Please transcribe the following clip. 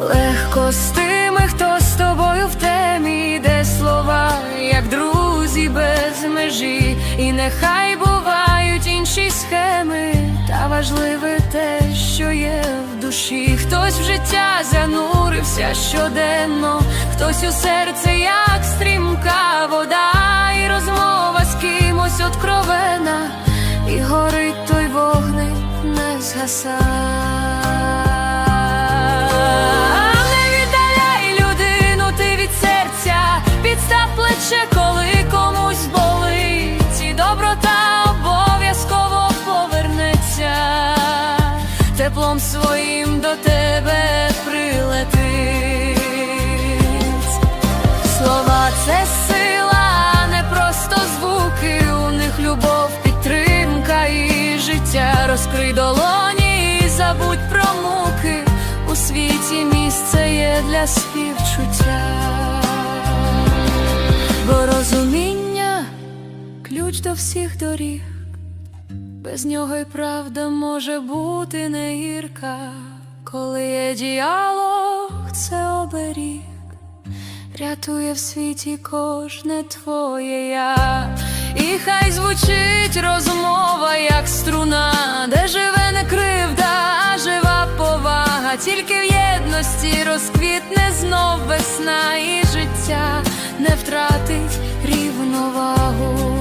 Легко з тими, хто з тобою в темі, де слова, як друзі без межі, і нехай бувають інші схеми, та важливе те, що є в душі. Хтось в життя занурився щоденно, хтось у серце, як стрімка вода, і розмова з кимось откровена, і горить той вогник не згаса. Коли комусь болить, і доброта обов'язково повернеться, теплом своїм до тебе прилетить. Слова це сила, не просто звуки, у них любов, підтримка і життя. Розкрий долоні і забудь про муки. У світі місце є для співчуття, ключ до всіх доріг, без нього й правда може бути не гірка, коли є діалог, це оберіг. Рятує в світі кожне твоє я, і хай звучить розмова, як струна, де живе не кривда, а жива повага, тільки в єдності розквітне знов весна, і життя не втратить рівновагу.